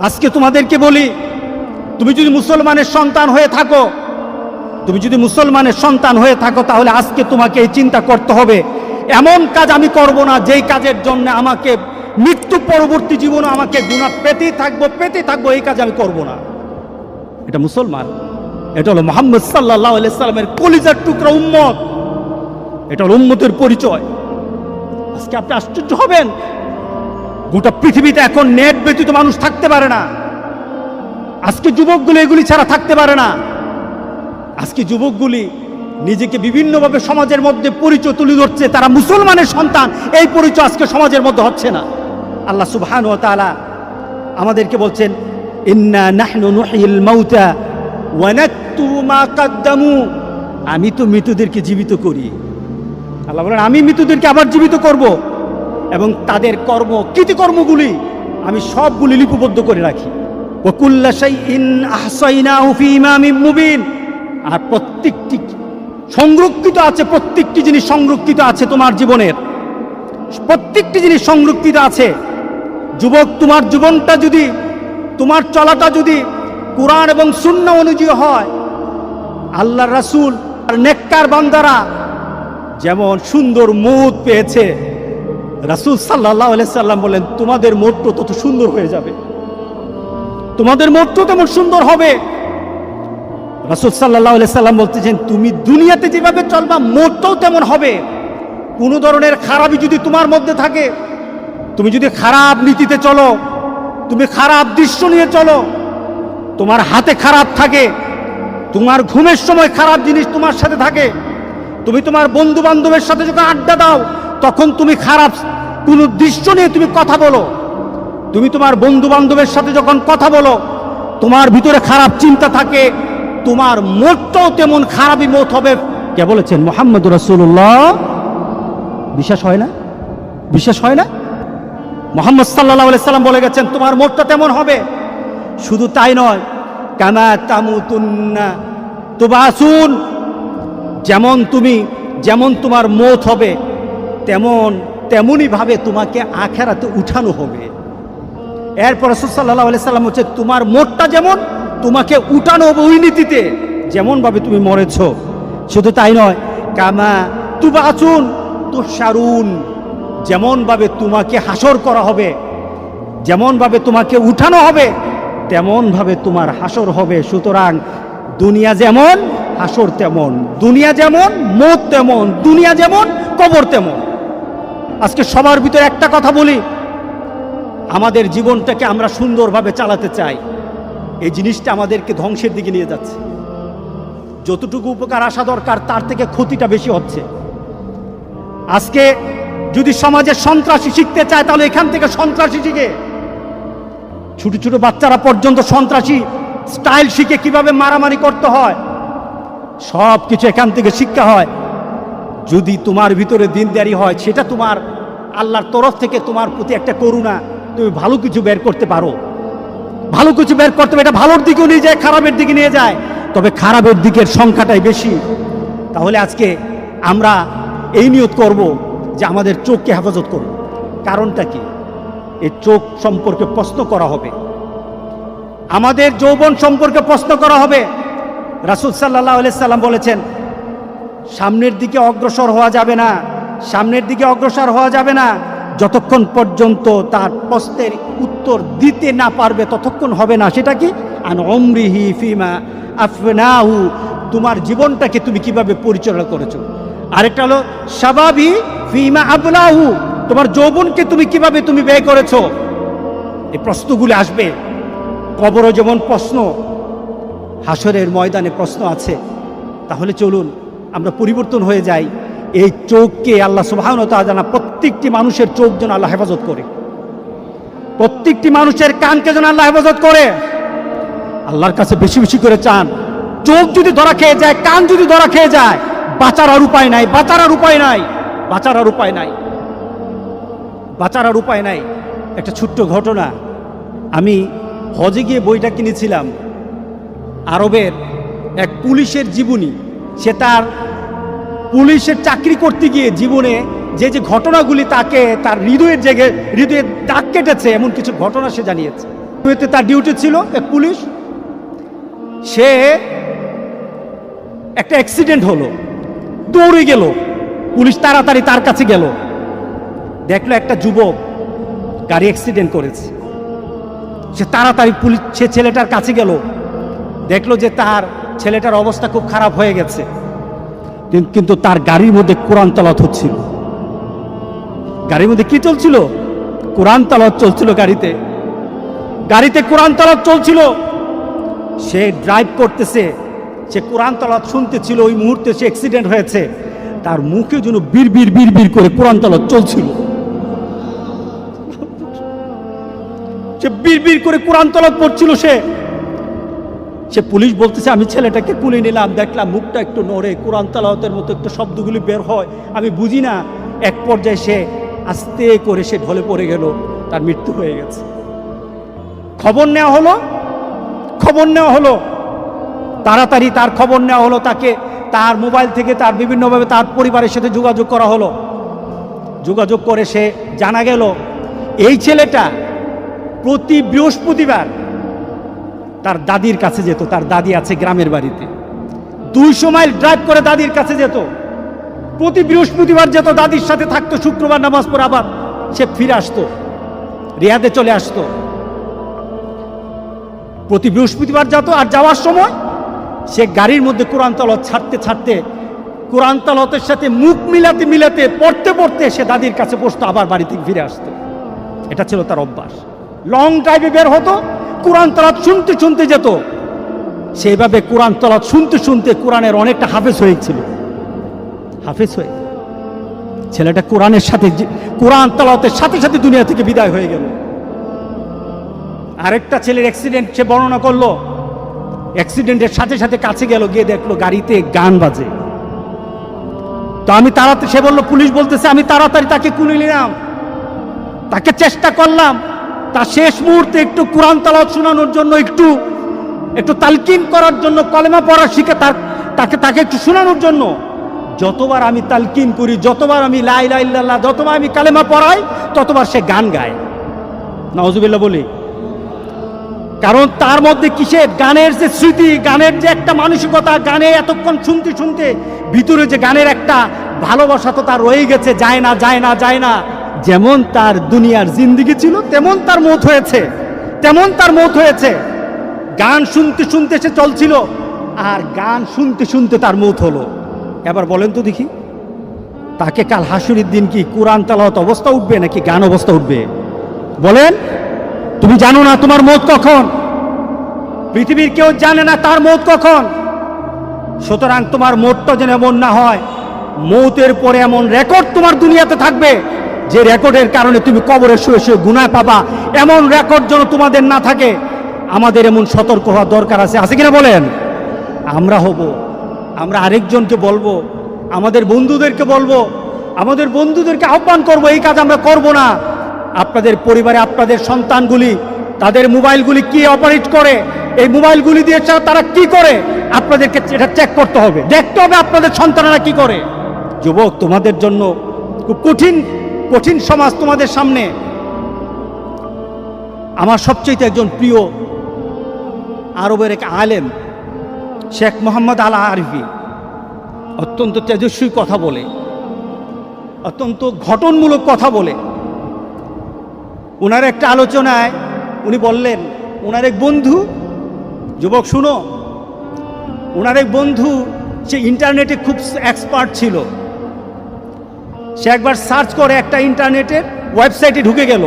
আজকে তোমাদেরকে বলি, তুমি যদি মুসলমানের সন্তান হয়ে থাকো, তুমি যদি মুসলমানের সন্তান হয়ে থাকো, তাহলে আজকে তোমাকে এই চিন্তা করতে হবে। এমন কাজ আমি করব না, যেই কাজের জন্য আমাকে মৃত্যু পরবর্তী জীবনে আমাকে গুণা পেতেই থাকব পেতে থাকব, এই কাজ আমি করব না। এটা মুসলমান, এটা হলো মোহাম্মদ সাল্লাহ সাল্লামের কলিজার টুকরা উম্মত। এটা হলো উম্মতের পরিচয়। আজকে আপনি আশ্চর্য হবেন গোটা পৃথিবীতে এখন নেট ব্যতীত মানুষ থাকতে পারে না। আজকে যুবকগুলো এগুলি ছাড়া থাকতে পারে না। আজকে যুবকগুলি নিজেকে বিভিন্নভাবে সমাজের মধ্যে পরিচয় তুলে ধরছে, তারা মুসলমানের সন্তান, এই পরিচয় আজকে সমাজের মধ্যে হচ্ছে না। আল্লাহ সুবহান ও তাআলা আমাদেরকে বলছেন মাউতা আমি তো মৃতদেরকে জীবিত করি। আল্লাহ বলেন, আমি মৃতদেরকে আবার জীবিত করব। এবং তাদের কর্ম, কৃতিকর্মগুলি আমি সবগুলি লিপিবদ্ধ করে রাখি। মুবিন। আর প্রত্যেকটি সংরক্ষিত আছে, প্রত্যেকটি জিনিস সংরক্ষিত আছে তোমার জীবনের। প্রত্যেকটি জিনিস সংরক্ষিত আছে। যুবক, তোমার জীবনটা যদি, তোমার চলাটা যদি কোরআন এবং শূন্য অনুযায়ী হয় আল্লাহ রাসূল আর নেককার বান্দারা যেমন সুন্দর মুদ পেয়েছে রাসূল সাল্লাহ সাল্লাম বলেন তোমাদের মোট্ট তত সুন্দর হয়ে যাবে। তোমাদের মোট্ট তেমন সুন্দর হবে? রাসূল সাল্লাহ সাল্লাম বলতেছেন, তুমি দুনিয়াতে যেভাবে চলবা মোটটাও তেমন হবে। কোনো ধরনের খারাপই যদি তোমার মধ্যে থাকে, তুমি যদি খারাপ নীতিতে চলো, তুমি খারাপ দৃশ্য নিয়ে চলো, তোমার হাতে খারাপ থাকে, তোমার ঘুমের সময় খারাপ জিনিস তোমার সাথে থাকে, তুমি তোমার বন্ধু বান্ধবের সাথে যখন আড্ডা দাও তখন তুমি খারাপ, কোন দৃশ্য নিয়ে তুমি কথা বলো। তুমি তোমার বন্ধু বান্ধবের সাথে যখন কথা বলো, তোমার ভিতরে খারাপ চিন্তা থাকে, তোমার মোটটাও তেমন খারাপই মত হবে। কে বলেছেন? মোহাম্মদ রসুল্লাহ বিশ্বাস হয় না? বিশ্বাস হয় না? মোহাম্মদ সাল্লাহ সাল্লাম বলে গেছেন, তোমার মোটটা তেমন হবে। শুধু তাই নয়, কামা তামুতুন্না তুবাসুন, যেমন তুমি, যেমন তোমার মত হবে তেমন, তেমনই ভাবে তোমাকে আখেরাতে উঠানো হবে। এরপর সাল্লাহ সাল্লাম হচ্ছে তোমার মোটটা যেমন, তোমাকে উঠানো হবে ওই নীতিতে যেমনভাবে তুমি মরেছ। শুধু তাই নয়, কামা তুবা আচুন তো সারুন যেমনভাবে তোমাকে হাসর করা হবে যেমনভাবে তোমাকে উঠানো হবে তেমনভাবে তোমার হাসর হবে। সুতরাং দুনিয়া যেমন হাসর তেমন, দুনিয়া যেমন, মত তেমন, দুনিয়া যেমন, কবর তেমন। আজকে সবার ভিতরে একটা কথা বলি। আমাদের জীবনটাকে আমরা সুন্দরভাবে চালাতে চাই। এই জিনিসটা আমাদেরকে ধ্বংসের দিকে নিয়ে যাচ্ছে। যতটুকু উপকার আসা দরকার, তার থেকে ক্ষতিটা বেশি হচ্ছে। আজকে যদি সমাজে সন্ত্রাসী শিখতে চায়, তাহলে এখান থেকে সন্ত্রাসী শিখে। ছোট ছোট বাচ্চারা পর্যন্ত সন্ত্রাসী স্টাইল শিখে কীভাবে মারামারি করতে হয় সব কিছু এখান থেকে শিক্ষা হয়। যদি তোমার ভিতরে দিনদারি হয়, সেটা তোমার আল্লাহর তরফ থেকে তোমার প্রতি একটা করুণা। তুমি ভালো কিছু বের করতে পারো। ভালো কিছু বের করতে এটা ভালোর দিকেও নিয়ে যায়, খারাপের দিকে নিয়ে যায়। তবে খারাপের দিকের সংখ্যাটাই বেশি। তাহলে আজকে আমরা এই নিয়ত করব যে আমাদের চোখকে হেফাজত করব কারণটা কি? এই চোখ সম্পর্কে প্রশ্ন করা হবে। আমাদের যৌবন সম্পর্কে প্রশ্ন করা হবে। রাসুল সাল্লাহ সাল্লাম বলেছেন সামনের দিকে অগ্রসর হওয়া যাবে না, সামনের দিকে অগ্রসর হওয়া যাবে না। যতক্ষণ পর্যন্ত তার প্রশ্নের উত্তর দিতে না পারবে, ততক্ষণ হবে না। সেটা কি? আন অমরিহি ফিমা আফনাহু। তোমার জীবনটাকে তুমি কীভাবে পরিচালনা করেছ? আরেকটা হলো স্বাভাবি ফিমা আবলাহু তোমার যৌবনকে তুমি কীভাবে তুমি ব্যয় করেছ? এই প্রশ্নগুলি আসবে। কবরও যেমন প্রশ্ন হাসরের ময়দানে প্রশ্ন আছে। তাহলে চলুন আমরা পরিবর্তন হয়ে যাই, এই চোখকে আল্লাহ সুবাহন জানা প্রত্যেকটি মানুষের চোখ যেন আল্লাহ হেফাজত করে। প্রত্যেকটি মানুষের কানকে যেন আল্লাহ হেফাজত করে। আল্লাহর কাছে বেশি বেশি করে চান। চোখ যদি ধরা খেয়ে যায়, কান যদি ধরা খেয়ে যায়, বাঁচার আর উপায় নাই, বাঁচার আর উপায় নাই, বাঁচার আর উপায় নাই, বাঁচার আর উপায় নাই। একটা ছোট্ট ঘটনা। আমি হজে গিয়ে বইটা কিনেছিলাম। আরবের এক পুলিশের জীবনী। সে তার পুলিশের চাকরি করতে গিয়ে জীবনে যে যে ঘটনাগুলি তাকে তার হৃদয়ের জেগে হৃদয়ের দাগ কেটেছে, এমন কিছু ঘটনা সে জানিয়েছে। তার ডিউটি ছিল এক পুলিশ। সে একটা অ্যাক্সিডেন্ট হলো। দৌড়ে গেল। পুলিশ তাড়াতাড়ি তার কাছে গেল। দেখল একটা যুবক গাড়ি অ্যাক্সিডেন্ট করেছে। সে তাড়াতাড়ি পুলিশ, সে ছেলেটার কাছে গেল। দেখল যে তার ছেলেটার অবস্থা খুব খারাপ হয়ে গেছে। কিন্তু তার গাড়ির মধ্যে কোরআন তালাত হচ্ছিল। গাড়ির মধ্যে কি চলছিল? কোরআন তালাত চলছিল গাড়িতে। গাড়িতে কোরআন তালাত চলছিল। সে ড্রাইভ করতেছে। সে কোরআন তালাত শুনতেছিল। ওই মুহূর্তে সে অ্যাক্সিডেন্ট হয়েছে। তার মুখে যেন বীর বীর বীর বীর করে কোরআন তালাত চলছিল। সে বীর বীর করে কোরআন তলাত পড়ছিল সে। সে পুলিশ বলতেছে, আমি ছেলেটাকে কুলে নিলাম, দেখলাম মুখটা একটু নড়ে, কোরআন তালাওয়াতের মতো একটু শব্দগুলি বের হয়। আমি বুঝি না, এক পর্যায়ে সে আস্তে করে সে ঢলে পড়ে গেল, তার মৃত্যু হয়ে গেছে। খবর নেওয়া হলো? খবর নেওয়া হলো। তাড়াতাড়ি তার খবর নেওয়া হলো, তাকে তার মোবাইল থেকে তার বিভিন্নভাবে তার পরিবারের সাথে যোগাযোগ করা হলো। যোগাযোগ করে সে জানা গেল, এই ছেলেটা প্রতি বৃহস্পতিবার তার দাদির কাছে যেত, তার দাদি আছে গ্রামের বাড়িতে। দুইশো মাইল ড্রাইভ করে দাদির কাছে যেত। প্রতি বৃহস্পতিবার যেত, দাদির সাথে থাকতো, শুক্রবার নামাজ পড়ে আবার সে ফিরে আসতো, রিয়াদে চলে আসতো। প্রতি বৃহস্পতিবার যেত আর যাওয়ার সময় সে গাড়ির মধ্যে কোরআন তলত ছাড়তে ছাড়তে, কোরআন তলতের সাথে মুখ মিলাতে মিলাতে, পড়তে পড়তে সে দাদির কাছে বসতো, আবার বাড়িতে ফিরে আসতো। এটা ছিল তার অভ্যাস। লং ড্রাইভে বের হতো কোরআন তলাত শুনতে শুনতে যেত। সেইভাবে কোরআন তলাত শুনতে শুনতে কোরআনের অনেকটা হাফেজ হয়েছিল হাফেজ হয়ে ছেলেটা কোরআনের সাথে কোরআন তলাতের সাথে সাথে দুনিয়া থেকে বিদায় হয়ে গেল। আরেকটা ছেলের অ্যাক্সিডেন্ট সে বর্ণনা করল। অ্যাক্সিডেন্টের সাথে সাথে কাছে গেল, গিয়ে দেখল গাড়িতে গান বাজে। তো আমি তাড়াতাড়ি সে বলল, পুলিশ বলতেছে, আমি তাড়াতাড়ি তাকে কুলে নিলাম। তাকে চেষ্টা করলাম। তার শেষ মুহূর্তে একটু কোরআন তালাওয়াত শোনানোর জন্য একটু একটু তালকিন করার জন্য, কলেমা পড়া শিখে তার, তাকে তাকে একটু শোনানোর জন্য। যতবার আমি তালকিন করি, যতবার আমি লাই লাই লাল্লাহ যতবার আমি কালেমা পড়াই, ততবার সে গান গায়। নওয়াজুবিল্লাহ বলি। কারণ তার মধ্যে কিসের? গানের যে স্মৃতি, গানের যে একটা মানসিকতা, গানে এতক্ষণ শুনতে শুনতে ভিতরে যে গানের একটা ভালোবাসা তো তার রয়ে গেছে, যায় না যায় না যায় না। যেমন তার দুনিয়ার জিন্দিগি ছিল, তেমন তার মত হয়েছে। তেমন তার মত হয়েছে। গান শুনতে শুনতে সে চলছিল, আর গান শুনতে শুনতে তার মত হলো। এবার বলেন তো দেখি, তাকে কাল হাসুরির দিন কি কোরআন তালাওয়াত অবস্থা উঠবে নাকি গান অবস্থা উঠবে? বলেন, তুমি জানো না তোমার মত কখন? পৃথিবীর কেউ জানে না তার মত কখন? সুতরাং তোমার মতটা যেন এমন না হয়, মৌতের পরে এমন রেকর্ড তোমার দুনিয়াতে থাকবে। যে রেকর্ডের কারণে তুমি কবরে শুয়ে শুয়ে গুনায় পাবা, এমন রেকর্ড যেন তোমাদের না থাকে, আমাদের এমন সতর্ক হওয়া দরকার আছে। আছে কিনা বলেন? আমরা হব, আমরা আরেকজনকে বলব, আমাদের বন্ধুদেরকে বলব, আমাদের বন্ধুদেরকে আহ্বান করব, এই কাজ আমরা করব না। আপনাদের পরিবারে আপনাদের সন্তানগুলি, তাদের মোবাইলগুলি কি অপারেট করে? এই মোবাইলগুলি দিয়ে তারা কি করে? আপনাদেরকে এটা চেক করতে হবে। দেখতে হবে আপনাদের সন্তানেরা কি করে। যুবক, তোমাদের জন্য খুব কঠিন কঠিন সমাজ তোমাদের সামনে। আমার সবচেয়ে একজন প্রিয় আরবের এক আলেম, শেখ মোহাম্মদ আলা আরফি অত্যন্ত তেজস্বী কথা বলে, অত্যন্ত ঘটনমূলক কথা বলে। ওনার একটা আলোচনায় উনি বললেন ওনার এক বন্ধু, যুবক শুনো ওনার এক বন্ধু, সে ইন্টারনেটে খুব এক্সপার্ট ছিল। সে একবার সার্চ করে একটা ইন্টারনেটের ওয়েবসাইটে ঢুকে গেল।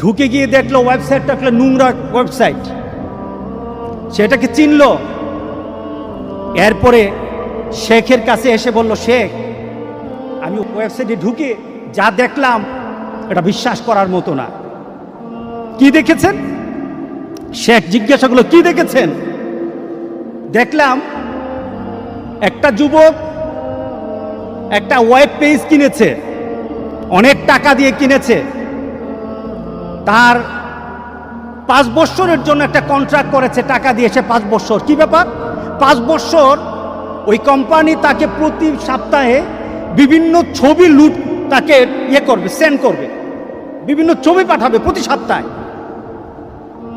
ঢুকে গিয়ে দেখল ওয়েবসাইটটা একটা নোংরা ওয়েবসাইট। সেটাকে চিনল। এরপরে শেখের কাছে এসে বলল, শেখ, আমি ওয়েবসাইটে ঢুকে যা দেখলাম, এটা বিশ্বাস করার মতো না। কি দেখেছেন? শেখ জিজ্ঞাসা করল, কি দেখেছেন? দেখলাম একটা যুবক একটা ওয়েব পেজ কিনেছে, অনেক টাকা দিয়ে কিনেছে। তার পাঁচ বছরের জন্য একটা কন্ট্রাক্ট করেছে, টাকা দিয়ে সে পাঁচ বছর। কি ব্যাপার? পাঁচ বছর ওই কোম্পানি তাকে প্রতি সপ্তাহে বিভিন্ন ছবি লুট তাকে ইয়ে করবে সেন্ড করবে। বিভিন্ন ছবি পাঠাবে প্রতি সপ্তাহে।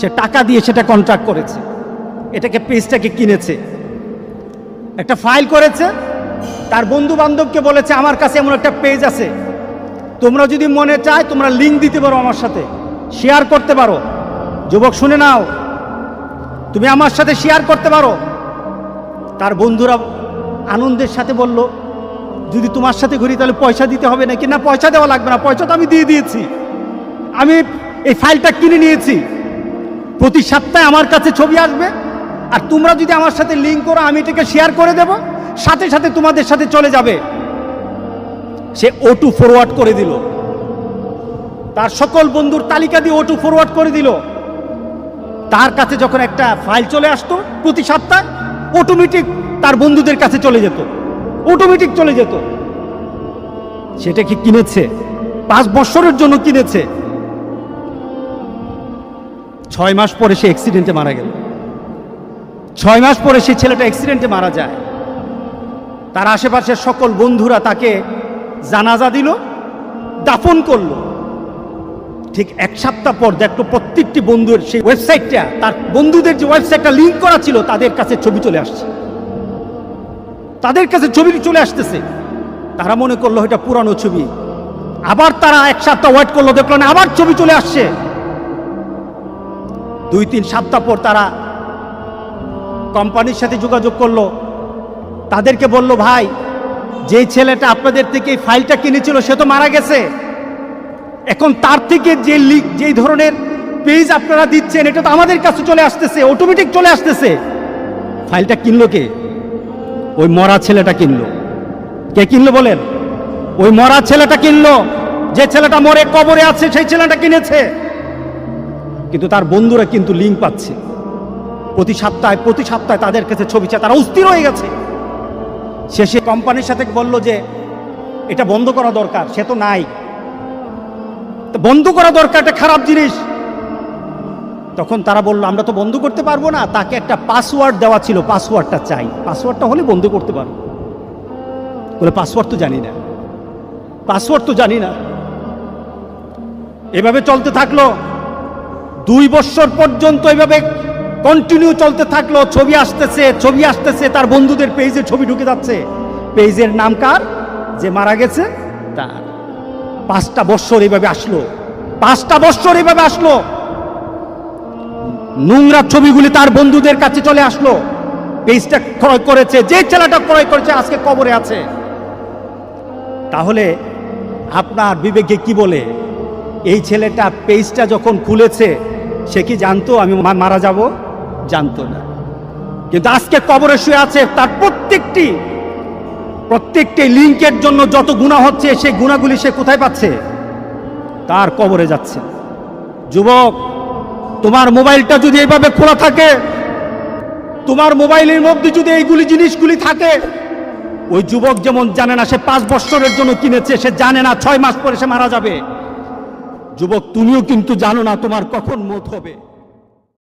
সে টাকা দিয়ে সেটা কন্ট্রাক্ট করেছে। এটাকে পেজটাকে কিনেছে। একটা ফাইল করেছে। তার বন্ধু বান্ধবকে বলেছে, আমার কাছে এমন একটা পেজ আছে। তোমরা যদি মনে চায়, তোমরা লিঙ্ক দিতে পারো আমার সাথে। শেয়ার করতে পারো। যুবক, শুনে নাও। তুমি আমার সাথে শেয়ার করতে পারো। তার বন্ধুরা আনন্দের সাথে বলল, যদি তোমার সাথে ঘুরি, তাহলে পয়সা দিতে হবে নাকি? না, পয়সা দেওয়া লাগবে না। পয়সা তো আমি দিয়ে দিয়েছি। আমি এই ফাইলটা কিনে নিয়েছি। প্রতি সপ্তাহে আমার কাছে ছবি আসবে। আর তোমরা যদি আমার সাথে লিঙ্ক করো, আমি এটাকে শেয়ার করে দেব। সাথে সাথে তোমাদের সাথে চলে যাবে। সে ওটু ফরওয়ার্ড করে দিল। তার সকল বন্ধুর তালিকা দিয়ে ওটু ফরওয়ার্ড করে দিল। তার কাছে যখন একটা ফাইল চলে আসতো প্রতি সপ্তাহে অটোমেটিক তার বন্ধুদের কাছে চলে যেত। অটোমেটিক চলে যেত। সেটা কি কিনেছে? পাঁচ বছরের জন্য কিনেছে। ছয় মাস পরে সে অ্যাক্সিডেন্টে মারা গেল। ছয় মাস পরে সে ছেলেটা অ্যাক্সিডেন্টে মারা যায়। তার আশেপাশের সকল বন্ধুরা তাকে জানাজা দিল, দাফন করল। ঠিক এক সপ্তাহ পর দেখল প্রত্যেকটি বন্ধুর সেই ওয়েবসাইটটা, তার বন্ধুদের যে ওয়েবসাইটটা লিঙ্ক করা ছিল, তাদের কাছে ছবি চলে আসছে। তাদের কাছে ছবি চলে আসতেছে। তারা মনে করল এটা পুরানো ছবি। আবার তারা এক সপ্তাহ ওয়েট করল, দেখল না, আবার ছবি চলে আসছে। দুই, তিন সপ্তাহ পর তারা কোম্পানির সাথে যোগাযোগ করল। তাদেরকে বলল, ভাই, যেই ছেলেটা আপনাদের থেকে ফাইলটা কিনেছিল, সে তো মারা গেছে। এখন তার থেকে যে লিক যেই ধরনের পেজ আপনারা দিচ্ছেন, এটা তো আমাদের কাছে চলে আসতেছে অটোমেটিক চলে আসতেছে। ফাইলটা কিনলো কে? ওই মরা ছেলেটা কিনলো। কে কিনলো বলেন? ওই মরা ছেলেটা কিনলো। যে ছেলেটা মরে কবরে আছে, সেই ছেলেটা কিনেছে। কিন্তু তার বন্ধুরা কিন্তু লিঙ্ক পাচ্ছে। প্রতি সপ্তাহে প্রতি সপ্তাহে তাদের কাছে ছবি চায়, তারা অস্থির হয়ে গেছে। শেষে কোম্পানির সাথে বলল যে, এটা বন্ধ করা দরকার, সে তো নাই। তো বন্ধ করা দরকার একটা খারাপ জিনিস। তখন তারা বলল, আমরা তো বন্ধ করতে পারব না, তাকে একটা পাসওয়ার্ড দেওয়া ছিল, পাসওয়ার্ডটা চাই। পাসওয়ার্ডটা হলে বন্ধ করতে পারব বলে, পাসওয়ার্ড তো জানি না। পাসওয়ার্ড তো জানি না। এভাবে চলতে থাকল। দুই বছর পর্যন্ত এভাবে কন্টিনিউ চলতে থাকল, ছবি আসতেছে ছবি আসতেছে, তার বন্ধুদের পেজে ছবি ঢুকে যাচ্ছে। পেজের নাম কার? যে মারা গেছে, তার। পাঁচটা বৎসর এইভাবে আসলো। পাঁচটা বৎসর এইভাবে আসলো। নোংরা ছবিগুলি তার বন্ধুদের কাছে চলে আসলো। পেজটা ক্রয় করেছে, যে ছেলেটা ক্রয় করেছে, আজকে কবরে আছে। তাহলে আপনার বিবেকে কি বলে? এই ছেলেটা পেজটা যখন খুলেছে, সে কি জানতো আমি মারা যাব? জানতো না। কিন্তু আজকে কবরে শুয়ে আছে তার প্রত্যেকটি প্রত্যেকটি লিঙ্কের জন্য যত গুণা হচ্ছে, সেই গুণাগুলি সে কোথায় পাচ্ছে? তার কবরে যাচ্ছে। যুবক, তোমার মোবাইলটা যদি এইভাবে খোলা থাকে, তোমার মোবাইলের মধ্যে যদি এইগুলি জিনিসগুলি থাকে, ওই যুবক যেমন জানে না, সে পাঁচ বছরের জন্য কিনেছে, সে জানে না, ছয় মাস পরে সে মারা যাবে। যুবক, তুমিও কিন্তু জানো না তোমার কখন মত হবে।